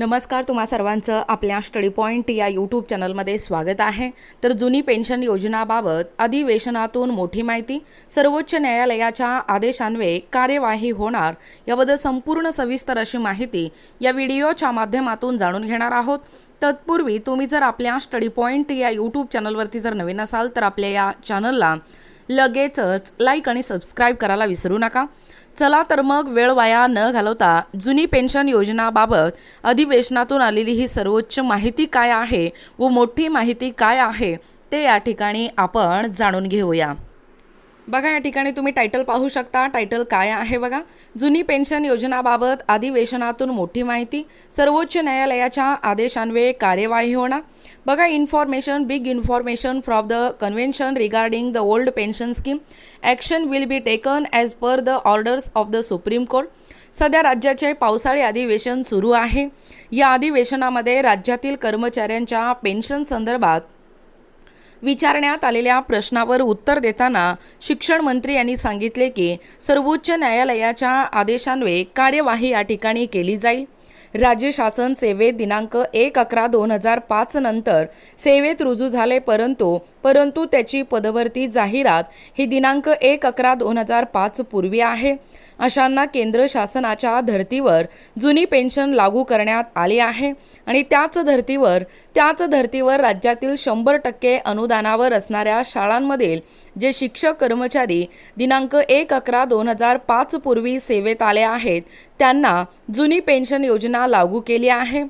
नमस्कार तुम्हा सर्वांचं आपल्या स्टडी पॉईंट या यूट्यूब चॅनलमध्ये स्वागत आहे. तर जुनी पेन्शन योजनाबाबत अधिवेशनातून मोठी माहिती सर्वोच्च न्यायालयाच्या आदेशान्वये कार्यवाही होणार याबद्दल संपूर्ण सविस्तर अशी माहिती या व्हिडिओच्या माध्यमातून जाणून घेणार आहोत. तत्पूर्वी तुम्ही जर आपल्या स्टडी पॉईंट या यूट्यूब चॅनलवरती जर नवीन असाल तर आपल्या या चॅनलला लगेचच लाईक आणि सबस्क्राईब करायला विसरू नका. चला तर मग वेळ वाया न घालवता जुनी पेन्शन योजनाबाबत अधिवेशनातून आलेली ही सर्वोच्च माहिती काय आहे व मोठी माहिती काय आहे ते या ठिकाणी आपण जाणून घेऊया. बघा या ठिकाणी तुम्ही टायटल पाहू शकता. टायटल काय आहे बघा? जुनी पेन्शन योजनाबाबत अधिवेशनातून मोठी माहिती. सर्वोच्च न्यायालयाच्या आदेशान्वये कार्यवाही होणार. बघा information big information from the convention regarding the old pension scheme action will be taken as per the orders of the supreme court सध्या राज्याचे पावसाळी अधिवेशन सुरू आहे. या अधिवेशनामध्ये राज्यातील कर्मचाऱ्यांच्या पेन्शन संदर्भात विचारण्यात आलेल्या प्रश्नावर उत्तर देताना शिक्षण मंत्री यांनी सांगितले की सर्वोच्च न्यायालयाच्या आदेशान्वये कार्यवाही या ठिकाणी केली जाईल. राज्य शासन सेवेत दिनांक एक अकरा दोन हजार पाच नंतर सेवेत रुजू झाले परंतु परंतु त्याची पदवर्ती जाहिरात ही दिनांक एक अकरा दोन हजार पाच पूर्वी आहे. अशांना केंद्र शासनाच्या धर्तीवर जुनी पेन्शन लागू करण्यात आली आहे आणि त्याच धर्तीवर त्याच धर्तीवर राज्यातील शंभर टक्के अनुदानावर असणाऱ्या शाळांमधील जे शिक्षक कर्मचारी दिनांक एक अकरा दोन हजार पाच पूर्वी सेवेत आले आहेत त्यांना जुनी पेन्शन योजना लागू केली आहे.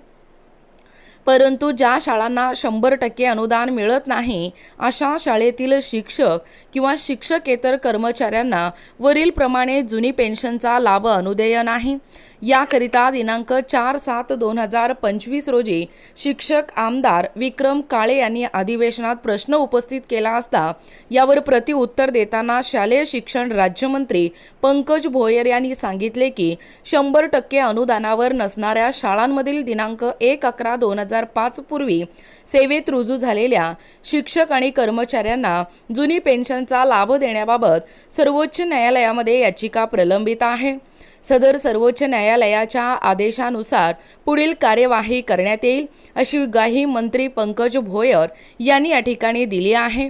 परंतु ज्या शाळांना शंभर टक्के अनुदान मिळत नाही अशा शाळेतील शिक्षक किंवा शिक्षकेतर कर्मचाऱ्यांना वरीलप्रमाणे जुनी पेन्शनचा लाभ अनुदेय नाही. याकरिता दिनांक चार सात दोन हजार पंचवीस रोजी शिक्षक आमदार विक्रम काळे यांनी अधिवेशनात प्रश्न उपस्थित केला असता यावर प्रतिउत्तर देताना शालेय शिक्षण राज्यमंत्री पंकज भोयर यांनी सांगितले की शंभर टक्के अनुदानावर नसणाऱ्या शाळांमधील दिनांक एक अकरा दोन हजार हजार पाच पूर्वी सेवेत रुजू झालेल्या शिक्षक आणि कर्मचाऱ्यांना जुनी पेन्शनचा लाभ देण्याबाबत सर्वोच्च न्यायालयामध्ये याचिका प्रलंबित आहे. सदर सर्वोच्च न्यायालयाच्या आदेशानुसार पुढील कार्यवाही करण्यात येईल अशी ग्वाही मंत्री पंकज भोयर यांनी या ठिकाणी दिली आहे.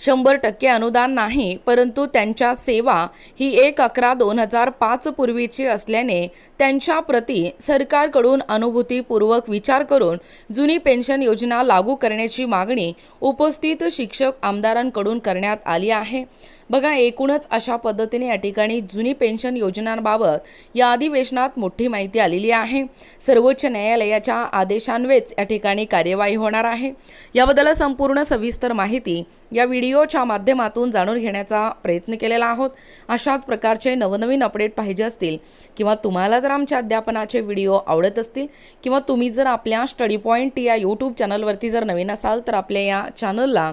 शंभर टक्के अनुदान नाही परंतु त्यांच्या सेवा ही एक अकरा दोन हजार पाच पूर्वीची असल्याने त्यांच्या प्रती सरकारकडून अनुभूतीपूर्वक विचार करून जुनी पेन्शन योजना लागू करण्याची मागणी उपस्थित शिक्षक आमदारांकडून करण्यात आली आहे. बघा एकूणच अशा पद्धतीने या ठिकाणी जुनी पेन्शन योजनांबाबत या अधिवेशनात मोठी माहिती आलेली आहे. सर्वोच्च न्यायालयाच्या आदेशान्वेच या ठिकाणी कार्यवाही होणार आहे. याबद्दल संपूर्ण सविस्तर माहिती या व्हिडिओच्या माध्यमातून जाणून घेण्याचा प्रयत्न केलेला आहोत. अशाच प्रकारचे नवनवीन अपडेट पाहिजे असतील किंवा तुम्हाला जर आमच्या अध्यापनाचे व्हिडिओ आवडत असतील किंवा तुम्ही जर आपल्या स्टडी पॉईंट या यूट्यूब चॅनलवरती जर नवीन असाल तर आपल्या या चॅनलला